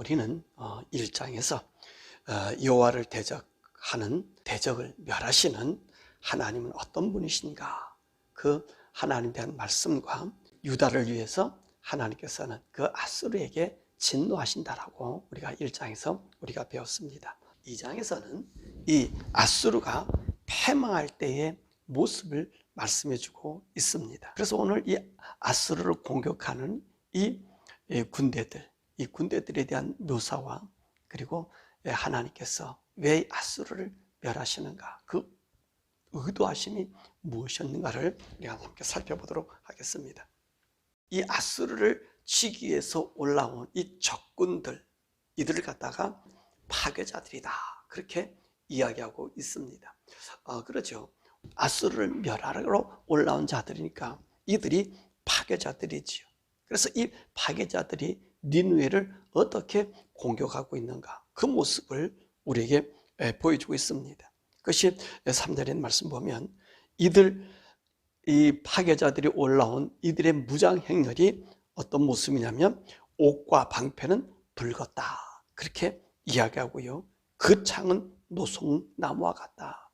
우리는 어, 1장에서 어, 여호와를 대적하는 대적을 멸하시는 하나님은 어떤 분이신가? 그 하나님에 대한 말씀과 유다를 위해서 하나님께서는 그 아수르에게 진노하신다라고 우리가 1장에서 우리가 배웠습니다. 2장에서는 이 아수르가 패망할 때의 모습을 말씀해 주고 있습니다. 그래서 오늘 이 아수르를 공격하는 이 군대들, 이 군대들에 대한 묘사와 그리고 하나님께서 왜 아수르를 멸하시는가 그 의도하심이 무엇이었는가를 우리가 함께 살펴보도록 하겠습니다. 이 아수르를 치기 위해서 올라온 이 적군들 이들을 갖다가 파괴자들이다 그렇게 이야기하고 있습니다. 어, 그렇죠. 아수르를 멸하러 올라온 자들이니까 이들이 파괴자들이지요. 그래서 이 파괴자들이 니누에를 어떻게 공격하고 있는가 그 모습을 우리에게 보여주고 있습니다. 그것이 3절의 말씀 보면 이들 이 파괴자들이 올라온 이들의 무장 행렬이 어떤 모습이냐면 옥과 방패는 붉었다 그렇게 이야기하고요. 그 창은 노송나무와 같다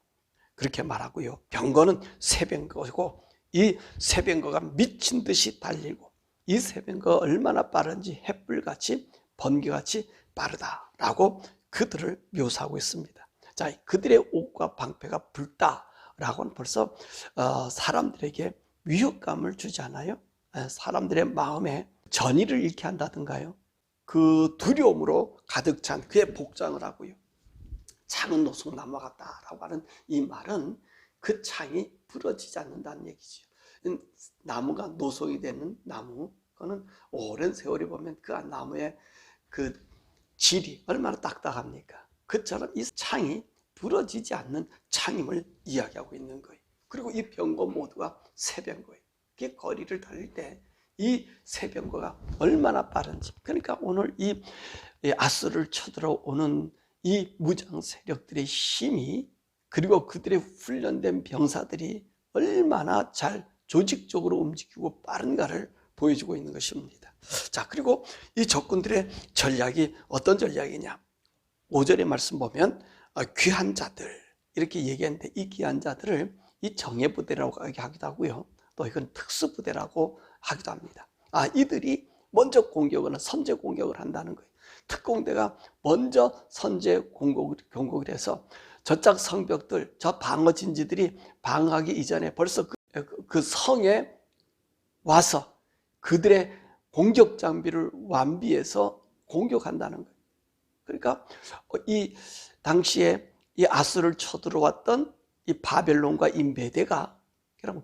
그렇게 말하고요. 병거는 새병거고 이 새병거가 미친 듯이 달리고 이 새병거가 얼마나 빠른지 햇불같이 번개같이 빠르다라고 그들을 묘사하고 있습니다. 자, 그들의 옷과 방패가 붉다라고는 벌써 어, 사람들에게 위협감을 주지 않아요? 사람들의 마음에 전의를 잃게 한다든가요. 그 두려움으로 가득 찬 그의 복장을 하고요. 창은 노송나무 같다라고 하는 이 말은 그 창이 부러지지 않는다는 얘기죠. 나무가 노송이 되는 나무, 그거는 오랜 세월이 보면 그 나무의 그 질이 얼마나 딱딱합니까? 그처럼 이 창이 부러지지 않는 창임을 이야기하고 있는 거예요. 그리고 이 병거 모두가 새 병거예요. 그게 거리를 달릴 때 이 새 병거가 얼마나 빠른지. 그러니까 오늘 이 아스를 쳐들어오는 이 무장 세력들의 힘이 그리고 그들의 훈련된 병사들이 얼마나 잘 조직적으로 움직이고 빠른가를 보여주고 있는 것입니다. 자, 그리고 이 적군들의 전략이 어떤 전략이냐? 5절의 말씀 보면 어, 귀한 자들 이렇게 얘기하는데 이 귀한 자들을 이 정예 부대라고 하기도 하고요. 또 이건 특수 부대라고 하기도 합니다. 아, 이들이 먼저 공격을, 선제 공격을 한다는 거예요. 특공대가 먼저 선제 공격을, 공격을 해서 저짝 성벽들, 저 방어 진지들이 방어하기 이전에 벌써 그, 그 성에 와서 그들의 공격 장비를 완비해서 공격한다는 거예요. 그러니까 이 당시에 이 아수를 쳐들어왔던 이 바벨론과 이 메대가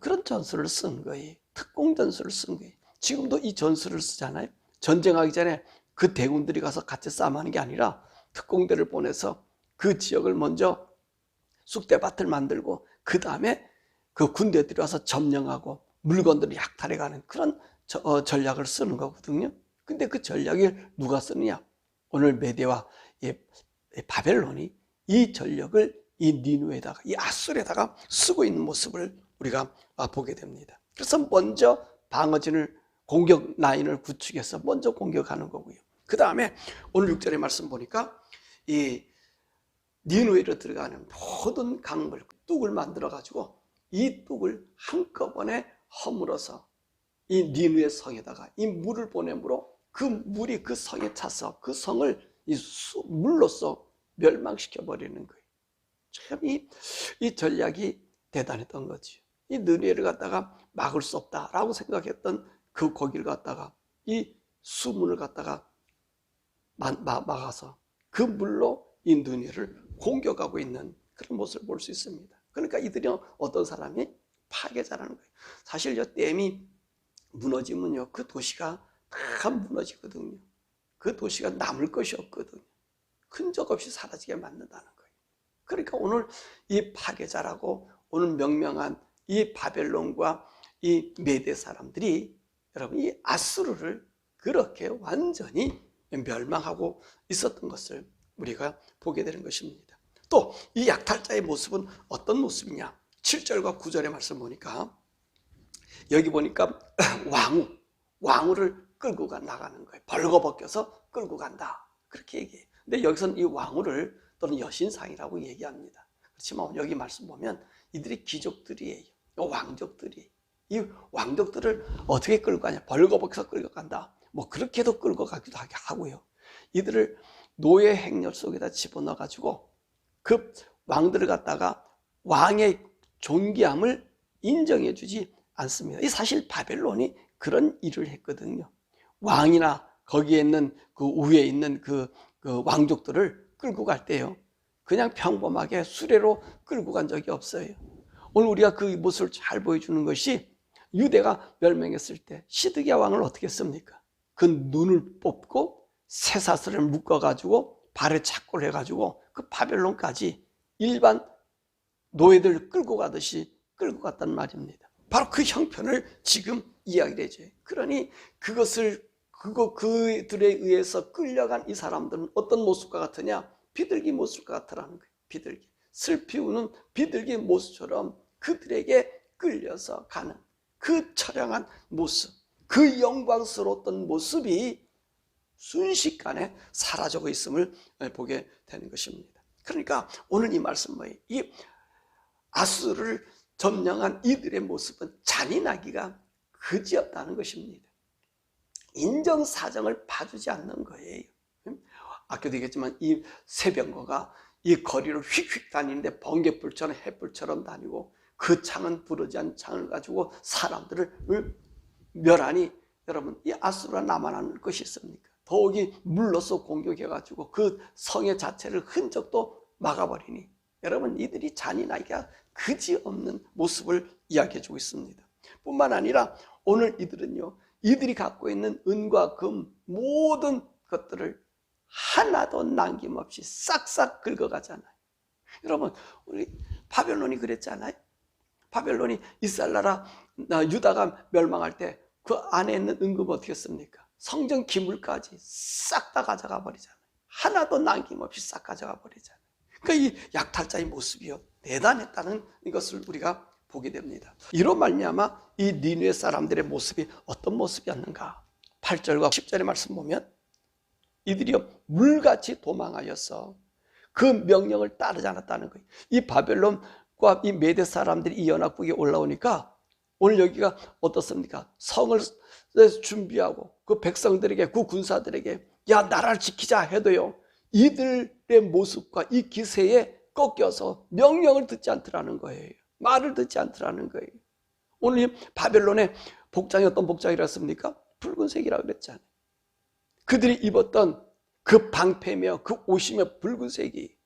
그런 전술을 쓴 거예요. 특공 전술을 쓴 거예요. 지금도 이 전술을 쓰잖아요. 전쟁하기 전에 그 대군들이 가서 같이 싸움하는 게 아니라 특공대를 보내서 그 지역을 먼저 쑥대밭을 만들고 그 다음에 그 군대들이 와서 점령하고 물건들을 약탈해가는 그런 저, 어, 전략을 쓰는 거거든요. 근데 그 전략을 누가 쓰느냐? 오늘 메대와 이 바벨론이 이 전력을 이 니누에다가 이 아술에다가 쓰고 있는 모습을 우리가 보게 됩니다. 그래서 먼저 방어진을 공격 라인을 구축해서 먼저 공격하는 거고요. 그 다음에 오늘 6절의 말씀 보니까 이 니누에로 들어가는 모든 강물 뚝을 만들어 가지고 이 뚝을 한꺼번에 허물어서 이 니누의 성에다가 이 물을 보내므로 그 물이 그 성에 차서 그 성을 이 수, 물로써 멸망시켜 버리는 거예요. 참이 이 전략이 대단했던 거지. 이 느리를 갖다가 막을 수 없다라고 생각했던 그 거기를 갖다가 이 수문을 갖다가 막, 막아서 그 물로 이 느리를 공격하고 있는 그런 모습을 볼 수 있습니다. 그러니까 이들이 어떤 사람이 파괴자라는 거예요. 사실 저 댐이 무너지면요, 그 도시가 다 무너지거든요. 그 도시가 남을 것이 없거든요. 흔적 없이 사라지게 만든다는 거예요. 그러니까 오늘 이 파괴자라고 오늘 명명한 이 바벨론과 이 메대 사람들이 여러분 이 아수르를 그렇게 완전히 멸망하고 있었던 것을 우리가 보게 되는 것입니다. 또 이 약탈자의 모습은 어떤 모습이냐? 7절과 9절의 말씀 보니까 여기 보니까 왕우, 왕우를 끌고 가 나가는 거예요. 벌거벗겨서 끌고 간다. 그렇게 얘기해요. 근데 여기서는 이 왕후를 또는 여신상이라고 얘기합니다. 그렇지만 여기 말씀 보면 이들이 귀족들이에요. 왕족들이. 이 왕족들을 어떻게 끌고 가냐? 벌거벗겨서 끌고 간다. 뭐 그렇게도 끌고 가기도 하고요. 이들을 노예 행렬 속에다 집어넣어 가지고 그 왕들을 갖다가 왕의 존귀함을 인정해 주지 않습니다. 이 사실 바벨론이 그런 일을 했거든요. 왕이나 거기에 있는 그 위에 있는 그, 그 왕족들을 끌고 갈 때요. 그냥 평범하게 수레로 끌고 간 적이 없어요. 오늘 우리가 그 모습을 잘 보여주는 것이 유대가 멸망했을 때 시드기야 왕을 어떻게 했습니까? 그 눈을 뽑고 쇠사슬을 묶어가지고 발에 착골 해가지고 그 바벨론까지 일반 노예들 끌고 가듯이 끌고 갔단 말입니다. 바로 그 형편을 지금 이야기를 해줘요. 그러니 그것을 그거 그들에 의해서 끌려간 이 사람들은 어떤 모습과 같으냐? 비둘기 모습과 같으라는 거예요. 비둘기. 슬피 우는 비둘기 모습처럼 그들에게 끌려서 가는 그 처량한 모습, 그 영광스러웠던 모습이 순식간에 사라져고 있음을 보게 되는 것입니다. 그러니까 오늘 이 말씀 뭐예요? 이 아수를 점령한 이들의 모습은 잔인하기가 그지없다는 것입니다. 인정사정을 봐주지 않는 거예요. 아까도 얘기했지만 이 새병거가 이 거리를 휙휙 다니는데 번개불처럼 햇불처럼 다니고 그 창은 부러지 않은 창을 가지고 사람들을 멸하니 여러분 이 아수라 남아나는 것이 있습니까? 더욱이 물로서 공격해가지고 그 성의 자체를 흔적도 막아버리니 여러분 이들이 잔인하기가 그지없는 모습을 이야기해주고 있습니다. 뿐만 아니라 오늘 이들은요 이들이 갖고 있는 은과 금 모든 것들을 하나도 남김없이 싹싹 긁어가잖아요. 여러분 우리 바벨론이 그랬잖아요. 바벨론이 이스라엘 나라 유다가 멸망할 때 그 안에 있는 은금 어떻게 했습니까? 성전 기물까지 싹 다 가져가 버리잖아요. 하나도 남김없이 싹 가져가 버리잖아요. 그러니까 이 약탈자의 모습이요 대단했다는 이것을 우리가 보게 됩니다. 이로 말미암아 이 니누의 사람들의 모습이 어떤 모습이었는가? 8절과 10절의 말씀 보면 이들이요 물같이 도망하여서 그 명령을 따르지 않았다는 거예요. 이 바벨론과 이 메대 사람들이 이 연합국에 올라오니까 오늘 여기가 어떻습니까? 성을 준비하고 그 백성들에게 그 군사들에게 야 나라를 지키자 해도요 이들의 모습과 이 기세에 꺾여서 명령을 듣지 않더라는 거예요. 말을 듣지 않더라는 거예요. 오늘 바벨론의 복장이 어떤 복장이었습니까? 붉은색이라고 그랬잖아요. 그들이 입었던 그 방패며 그 옷이며 붉은색이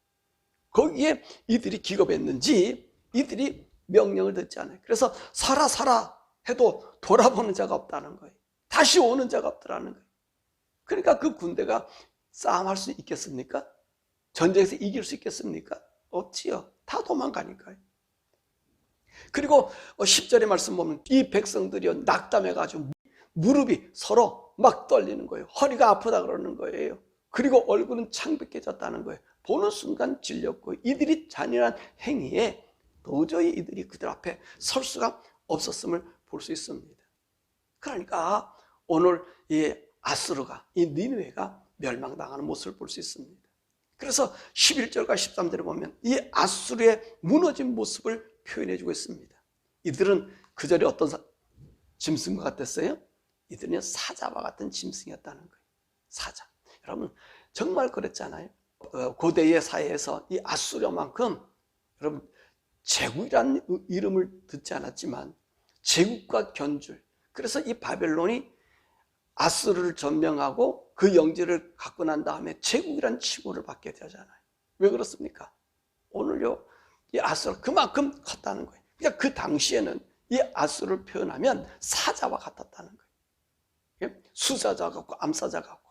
거기에 이들이 기겁했는지 이들이 명령을 듣지 않아요. 그래서 살아 살아 해도 돌아보는 자가 없다는 거예요. 다시 오는 자가 없다는 거예요. 그러니까 그 군대가 싸움할 수 있겠습니까? 전쟁에서 이길 수 있겠습니까? 없지요. 다 도망가니까요. 그리고 10절의 말씀 보면 이 백성들이 낙담해가지고 무릎이 서로 막 떨리는 거예요. 허리가 아프다 그러는 거예요. 그리고 얼굴은 창백해졌다는 거예요. 보는 순간 질렸고 이들이 잔인한 행위에 도저히 이들이 그들 앞에 설 수가 없었음을 볼 수 있습니다. 그러니까 오늘 이 아스르가 이 니누에가 멸망당하는 모습을 볼 수 있습니다. 그래서 11절과 13절을 보면 이 아수르의 무너진 모습을 표현해 주고 있습니다. 이들은 그 절에 어떤 사, 짐승과 같았어요? 이들은 사자와 같은 짐승이었다는 거예요. 사자. 여러분 정말 그랬잖아요. 어, 고대의 사회에서 이 아수르만큼 여러분 제국이라는 이름을 듣지 않았지만 제국과 견줄. 그래서 이 바벨론이 아수르를 점령하고 그 영지를 갖고 난 다음에 제국이란 칭호를 받게 되잖아요. 왜 그렇습니까? 오늘요, 이 아수르 그만큼 컸다는 거예요. 그러니까 그 당시에는 이 아수르를 표현하면 사자와 같았다는 거예요. 예? 수사자 같고 암사자 같고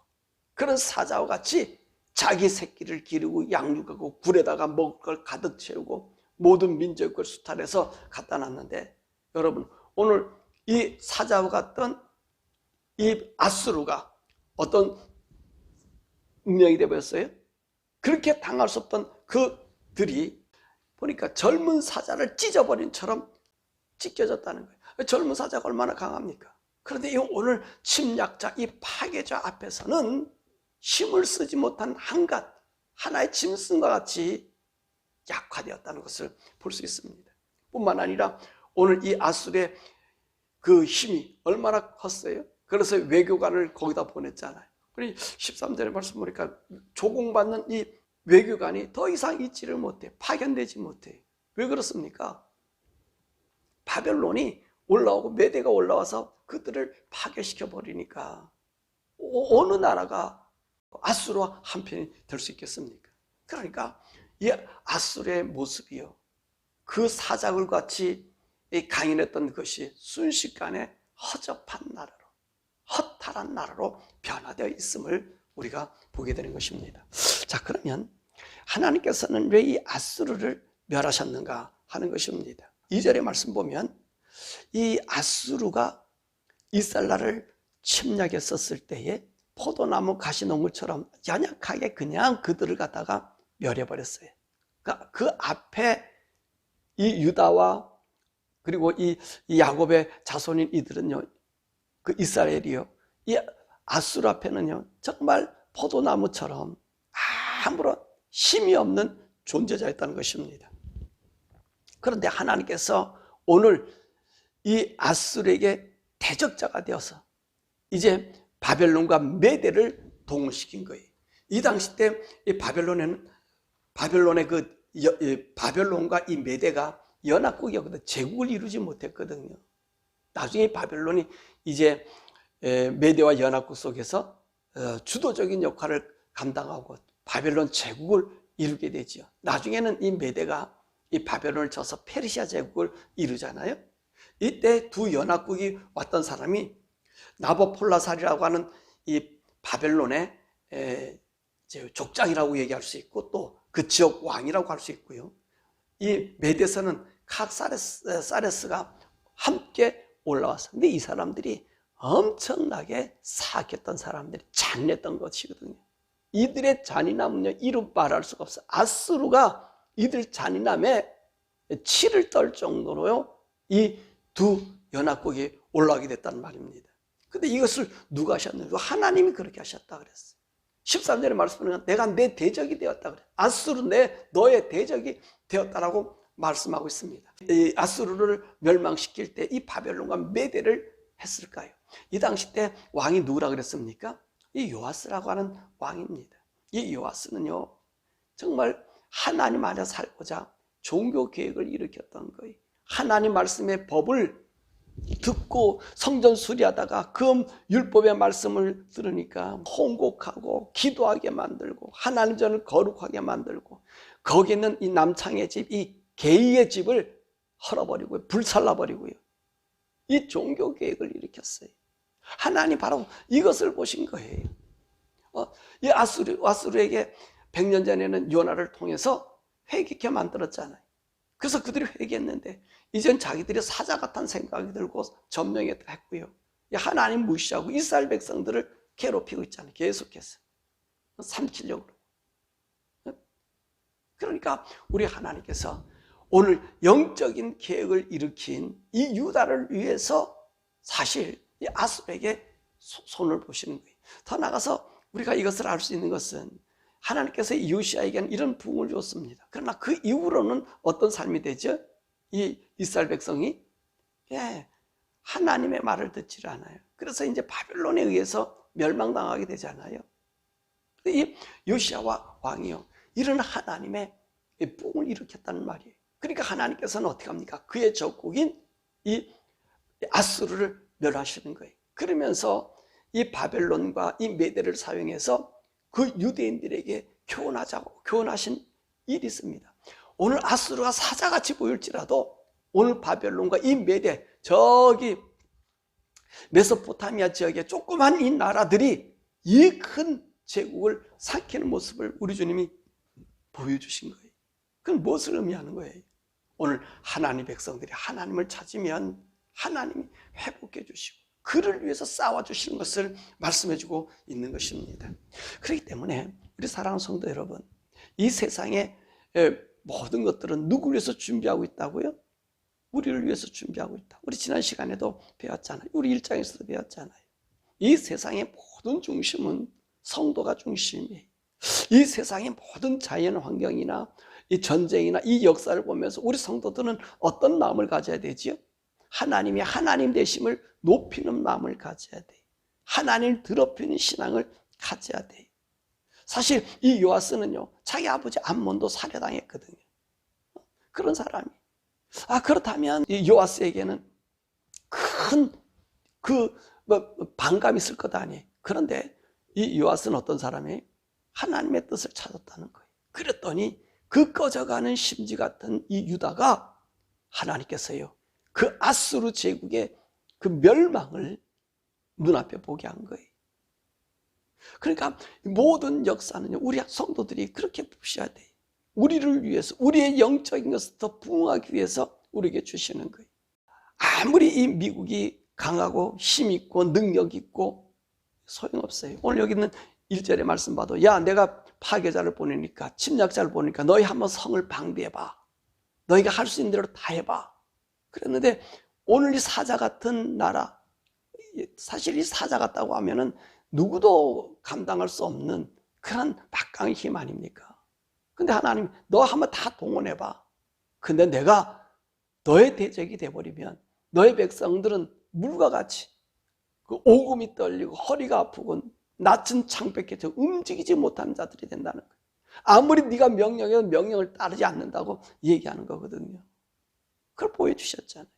그런 사자와 같이 자기 새끼를 기르고 양육하고 굴에다가 먹을 걸 가득 채우고 모든 민족을 수탈해서 갖다 놨는데 여러분 오늘 이 사자와 같던 이 아수르가 어떤 운명이 되버렸어요? 그렇게 당할 수 없던 그들이 보니까 젊은 사자를 찢어버린 처럼 찢겨졌다는 거예요. 젊은 사자가 얼마나 강합니까? 그런데 이 오늘 침략자, 이 파괴자 앞에서는 힘을 쓰지 못한 한갓 하나의 짐승과 같이 약화되었다는 것을 볼 수 있습니다. 뿐만 아니라 오늘 이 아술의 그 힘이 얼마나 컸어요? 그래서 외교관을 거기다 보냈잖아요. 그러니 13절에 말씀 보니까 조공받는 이 외교관이 더 이상 있지를 못해. 파견되지 못해. 왜 그렇습니까? 바벨론이 올라오고 메대가 올라와서 그들을 파괴시켜 버리니까 어느 나라가 아수르와 한편이 될 수 있겠습니까? 그러니까 이 아수르의 모습이요. 그 사자굴 같이 강인했던 것이 순식간에 허접한 나라로, 허탈한 나라로 변화되어 있음을 우리가 보게 되는 것입니다. 자, 그러면 하나님께서는 왜 이 아수르를 멸하셨는가 하는 것입니다. 2절의 말씀 보면 이 아수르가 이살라를 침략했었을 때에 포도나무 가시농물처럼 연약하게 그냥 그들을 갖다가 멸해버렸어요. 그러니까 그 앞에 이 유다와 그리고 이, 이 야곱의 자손인 이들은요, 그 이스라엘이요, 이 아수르 앞에는요, 정말 포도나무처럼 아무런 힘이 없는 존재자였다는 것입니다. 그런데 하나님께서 오늘 이 아수르에게 대적자가 되어서 이제 바벨론과 메대를 동원시킨 거예요. 이 당시 때 이 바벨론에는 바벨론의 그 바벨론과 이 메대가 연합국이었거든. 제국을 이루지 못했거든요. 나중에 바벨론이 이제 메대와 연합국 속에서 어, 주도적인 역할을 감당하고 바벨론 제국을 이루게 되지요. 나중에는 이 메대가 이 바벨론을 쳐서 페르시아 제국을 이루잖아요. 이때 두 연합국이 왔던 사람이 나보폴라살이라고 하는 이 바벨론의 족장이라고 얘기할 수 있고 또 그 지역 왕이라고 할 수 있고요. 이 메데서는 각사레스가 함께 올라왔어. 근데 이 사람들이 엄청나게 사악했던 사람들이 잔인했던 것이거든요. 이들의 잔인함은요, 이루 말할 수가 없어. 아스루가 이들 잔인함에 치를 떨 정도로요, 이 두 연합국이 올라가게 됐다는 말입니다. 근데 이것을 누가 하셨는가? 하나님이 그렇게 하셨다 그랬어요. 13절에 말씀하면 내가 내 대적이 되었다 그래. 아수르 내 너의 대적이 되었다라고 말씀하고 있습니다. 이 아수르를 멸망시킬 때 이 바벨론과 메대를 했을까요? 이 당시 때 왕이 누구라 그랬습니까? 이 요아스라고 하는 왕입니다. 이 요아스는요, 정말 하나님 안에 살고자 종교 계획을 일으켰던 거예요. 하나님 말씀의 법을 듣고 성전 수리하다가 그 율법의 말씀을 들으니까 홍곡하고 기도하게 만들고 하나님 전을 거룩하게 만들고 거기 있는 이 남창의 집, 이 게이의 집을 헐어버리고요. 불살라버리고요. 이 종교 계획을 일으켰어요. 하나님 바로 이것을 보신 거예요. 어, 이 아수르, 아수르에게 100년 전에는 요나를 통해서 회개케 만들었잖아요. 그래서 그들이 회개했는데 이젠 자기들이 사자 같은 생각이 들고 점령했고요. 하나님 무시하고 이스라엘 백성들을 괴롭히고 있잖아요. 계속해서. 삼키려고. 그러니까 우리 하나님께서 오늘 영적인 계획을 일으킨 이 유다를 위해서 사실 이 아스백에 손을 보시는 거예요. 더 나가서 우리가 이것을 알 수 있는 것은 하나님께서 이시아에게는 이런 부흥을 줬습니다. 그러나 그 이후로는 어떤 삶이 되죠? 이 이스라엘 백성이 예, 하나님의 말을 듣지 않아요. 그래서 이제 바벨론에 의해서 멸망당하게 되잖아요. 이 요시아와 왕이요. 이런 하나님의 뽕을 일으켰다는 말이에요. 그러니까 하나님께서는 어떻게 합니까? 그의 적국인 이 아수르를 멸하시는 거예요. 그러면서 이 바벨론과 이 메대를 사용해서 그 유대인들에게 교훈하자고 교훈하신 일이 있습니다. 오늘 아수르가 사자같이 보일지라도 오늘 바벨론과 이 메대 저기 메소포타미아 지역의 조그만 이 나라들이 이 큰 제국을 삼키는 모습을 우리 주님이 보여주신 거예요. 그건 무엇을 의미하는 거예요? 오늘 하나님 백성들이 하나님을 찾으면 하나님이 회복해 주시고 그를 위해서 싸워 주시는 것을 말씀해 주고 있는 것입니다. 그렇기 때문에 우리 사랑하는 성도 여러분, 이 세상에 모든 것들은 누구를 위해서 준비하고 있다고요? 우리를 위해서 준비하고 있다. 우리 지난 시간에도 배웠잖아요. 우리 일장에서도 배웠잖아요. 이 세상의 모든 중심은 성도가 중심이에요. 이 세상의 모든 자연 환경이나 이 전쟁이나 이 역사를 보면서 우리 성도들은 어떤 마음을 가져야 되지요? 하나님이 하나님 되심을 높이는 마음을 가져야 돼. 하나님을 더럽히는 신앙을 가져야 돼. 사실 이 요아스는요, 자기 아버지 암몬도 살해당했거든요. 그런 사람이. 아, 그렇다면 이 요아스에게는 큰 그, 뭐, 반감이 있을 것 아니에요. 그런데 이 요아스는 어떤 사람이 하나님의 뜻을 찾았다는 거예요. 그랬더니 그 꺼져가는 심지 같은 이 유다가 하나님께서요, 그 아수르 제국의 그 멸망을 눈앞에 보게 한 거예요. 그러니까 모든 역사는요, 우리 성도들이 그렇게 보셔야 돼요. 우리를 위해서, 우리의 영적인 것을 더 부흥하기 위해서 우리에게 주시는 거예요. 아무리 이 미국이 강하고 힘 있고 능력 있고 소용없어요. 오늘 여기 있는 1절의 말씀 봐도 야 내가 파괴자를 보내니까 침략자를 보내니까 너희 한번 성을 방비해봐. 너희가 할 수 있는 대로 다 해봐. 그랬는데 오늘 이 사자 같은 나라 사실 이 사자 같다고 하면은 누구도 감당할 수 없는 그런 막강의 힘 아닙니까? 근데 하나님 너 한번 다 동원해봐. 근데 내가 너의 대적이 돼버리면 너의 백성들은 물과 같이 그 오금이 떨리고 허리가 아프고 낮은 창백해서 움직이지 못하는 자들이 된다는 거예요. 아무리 네가 명령해도 명령을 따르지 않는다고 얘기하는 거거든요. 그걸 보여주셨잖아요.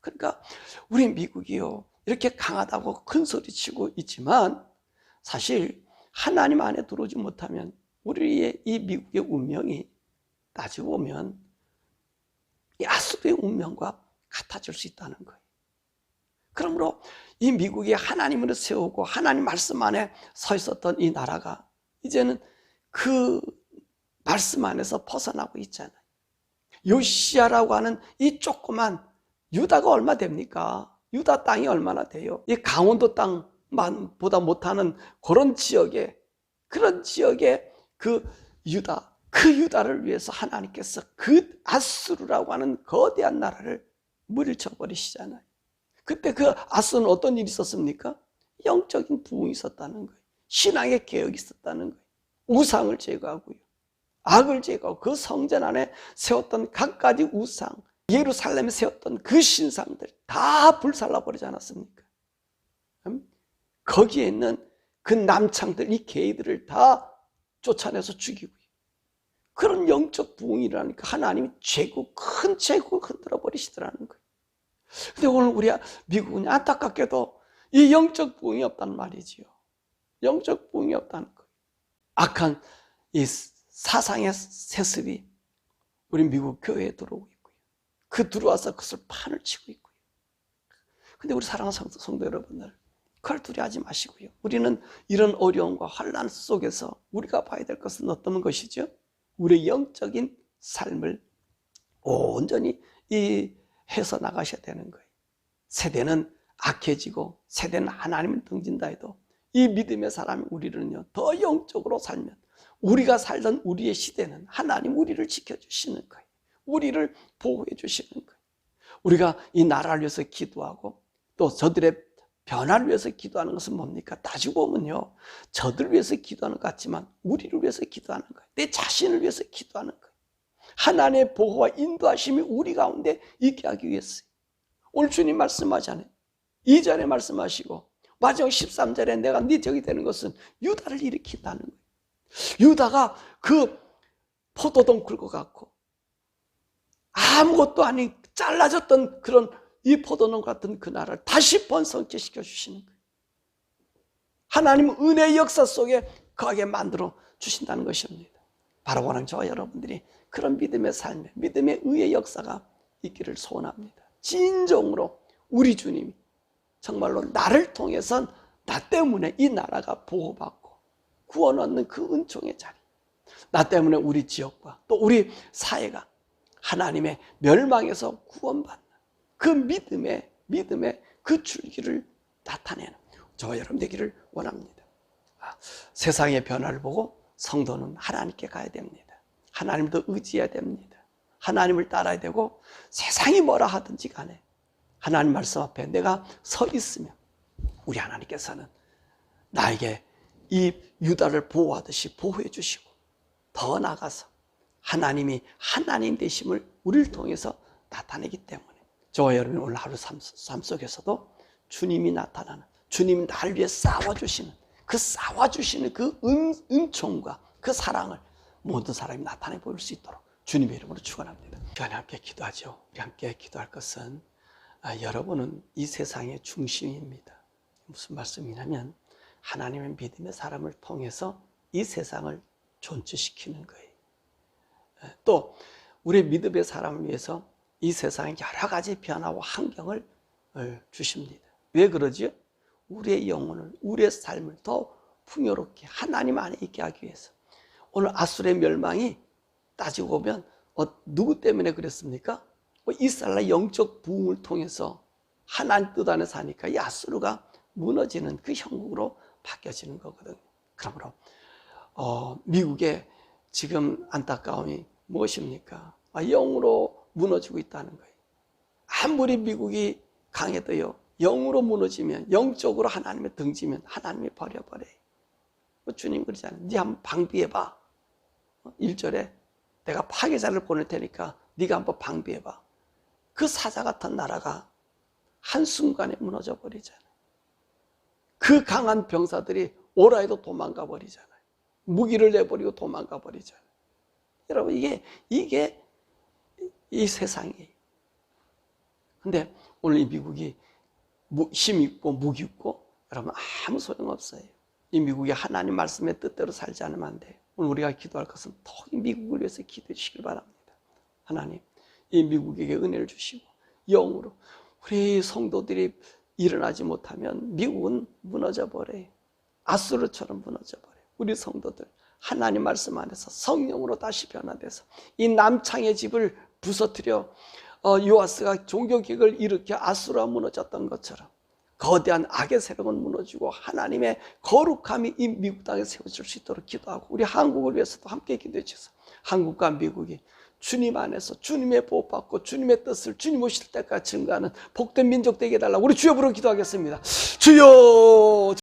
그러니까 우리 미국이요 이렇게 강하다고 큰 소리치고 있지만 사실 하나님 안에 들어오지 못하면 우리의 이 미국의 운명이 따지고 보면 이 아수르의 운명과 같아질 수 있다는 거예요. 그러므로 이 미국이 하나님을 세우고 하나님 말씀 안에 서 있었던 이 나라가 이제는 그 말씀 안에서 벗어나고 있잖아요. 요시아라고 하는 이 조그만 유다가 얼마 됩니까? 유다 땅이 얼마나 돼요? 이 강원도 땅만 보다 못하는 그런 지역에 그런 지역에 그 유다 그 유다를 위해서 하나님께서 그 아수르라고 하는 거대한 나라를 물리쳐 버리시잖아요. 그때 그 아스는 어떤 일이 있었습니까? 영적인 부흥이 있었다는 거예요. 신앙의 개혁이 있었다는 거예요. 우상을 제거하고요. 악을 제거하고 그 성전 안에 세웠던 각가지 우상, 예루살렘에 세웠던 그 신상들 다 불살라 버리지 않았습니까? 음? 거기에 있는 그 남창들, 이 개들을 다 쫓아내서 죽이고요. 그런 영적 부흥이라니까 하나님이 제국, 큰 제국을 흔들어 버리시더라는 거예요. 근데 오늘 우리 미국은 안타깝게도 이 영적 부흥이 없다는 말이지요. 영적 부흥이 없다는 거예요. 악한 이 사상의 세습이 우리 미국 교회에 들어오고 있고요. 그 들어와서 그것을 판을 치고 있고요. 근데 우리 사랑하는 성도, 성도 여러분들, 그걸 두려워하지 마시고요. 우리는 이런 어려움과 환란 속에서 우리가 봐야 될 것은 어떤 것이죠? 우리의 영적인 삶을 온전히 이 해서 나가셔야 되는 거예요. 세대는 악해지고 세대는 하나님을 등진다 해도 이 믿음의 사람이 우리는요 더 영적으로 살면 우리가 살던 우리의 시대는 하나님 우리를 지켜주시는 거예요. 우리를 보호해 주시는 거예요. 우리가 이 나라를 위해서 기도하고 또 저들의 변화를 위해서 기도하는 것은 뭡니까? 따지고 보면요. 저들을 위해서 기도하는 것 같지만 우리를 위해서 기도하는 거예요. 내 자신을 위해서 기도하는 거예요. 하나님의 보호와 인도하심이 우리 가운데 있게 하기 위해서 오늘 주님 말씀하잖아요. 2절에 말씀하시고 마지막 13절에 내가 네 적이 되는 것은 유다를 일으킨다는 거예요. 유다가 그 포도동 긁어 갖고 아무것도 아닌 잘라졌던 그런 이 포도농 같은 그 나라를 다시 번성케시켜 주시는 거예요. 하나님은 은혜의 역사 속에 거하게 만들어 주신다는 것입니다. 바로 오늘 저와 여러분들이 그런 믿음의 삶에 믿음의 의의 역사가 있기를 소원합니다. 진정으로 우리 주님이 정말로 나를 통해선 나 때문에 이 나라가 보호받고 구원 얻는 그 은총의 자리. 나 때문에 우리 지역과 또 우리 사회가 하나님의 멸망에서 구원받는 그 믿음의 믿음의 그 줄기를 나타내는 저와 여러분 되기를 원합니다. 아, 세상의 변화를 보고 성도는 하나님께 가야 됩니다. 하나님을 더 의지해야 됩니다. 하나님을 따라야 되고 세상이 뭐라 하든지 간에 하나님 말씀 앞에 내가 서 있으면 우리 하나님께서는 나에게 이 유다를 보호하듯이 보호해 주시고 더 나아가서 하나님이 하나님 되심을 우리를 통해서 나타내기 때문에 저와 여러분 오늘 하루 삶, 삶 속에서도 주님이 나타나는 주님이 나를 위해 싸워주시는 그 싸워주시는 그 은, 은총과 그 사랑을 모든 사람이 나타내 보일 수 있도록 주님의 이름으로 축원합니다. 시간에 함께 기도하죠. 우리 함께 기도할 것은 아, 여러분은 이 세상의 중심입니다. 무슨 말씀이냐면 하나님의 믿음의 사람을 통해서 이 세상을 존재시키는 거예요. 에, 또 우리 믿음의 사람을 위해서 이 세상에 여러 가지 변화와 환경을 어, 주십니다. 왜 그러지요? 우리의 영혼을, 우리의 삶을 더 풍요롭게 하나님 안에 있게 하기 위해서. 오늘 아술의 멸망이 따지고 보면 어, 누구 때문에 그랬습니까? 어, 이스라엘 영적 부흥을 통해서 하나님 뜻 안에 사니까 이 아수르가 무너지는 그 형국으로 바뀌어지는 거거든요. 그러므로 어, 미국의 지금 안타까움이 무엇입니까? 아, 영으로 무너지고 있다는 거예요. 아무리 미국이 강해도요, 영으로 무너지면, 영적으로 하나님의 등지면 하나님이 버려버려요. 뭐 주님 그러잖아요. 네 한번 방비해봐. 1절에 내가 파괴자를 보낼 테니까 네가 한번 방비해봐. 그 사자 같은 나라가 한순간에 무너져 버리잖아요. 그 강한 병사들이 오라 해도 도망가 버리잖아요. 무기를 내버리고 도망가 버리잖아요. 여러분, 이게, 이게 이 세상이에요. 근데 오늘 이 미국이 힘 있고 무기 있고 여러분 아무 소용 없어요. 이 미국이 하나님 말씀의 뜻대로 살지 않으면 안 돼요. 오늘 우리가 기도할 것은 더이 미국을 위해서 기도해 주시길 바랍니다. 하나님, 이 미국에게 은혜를 주시고 영으로 우리 성도들이 일어나지 못하면 미국은 무너져 버려요. 아수르처럼 무너져 버려요. 우리 성도들 하나님 말씀 안에서 성령으로 다시 변화돼서 이 남창의 집을 부서뜨려 어, 요아스가 종교개혁을 일으켜 아수르가 무너졌던 것처럼 거대한 악의 세력은 무너지고 하나님의 거룩함이 이 미국 땅에 세워질 수 있도록 기도하고 우리 한국을 위해서도 함께 기도해 주셔서 한국과 미국이 주님 안에서 주님의 보호받고 주님의 뜻을 주님 오실 때까지 증가하는 복된 민족 되게 해달라고 우리 주여 부르 기도하겠습니다. 주여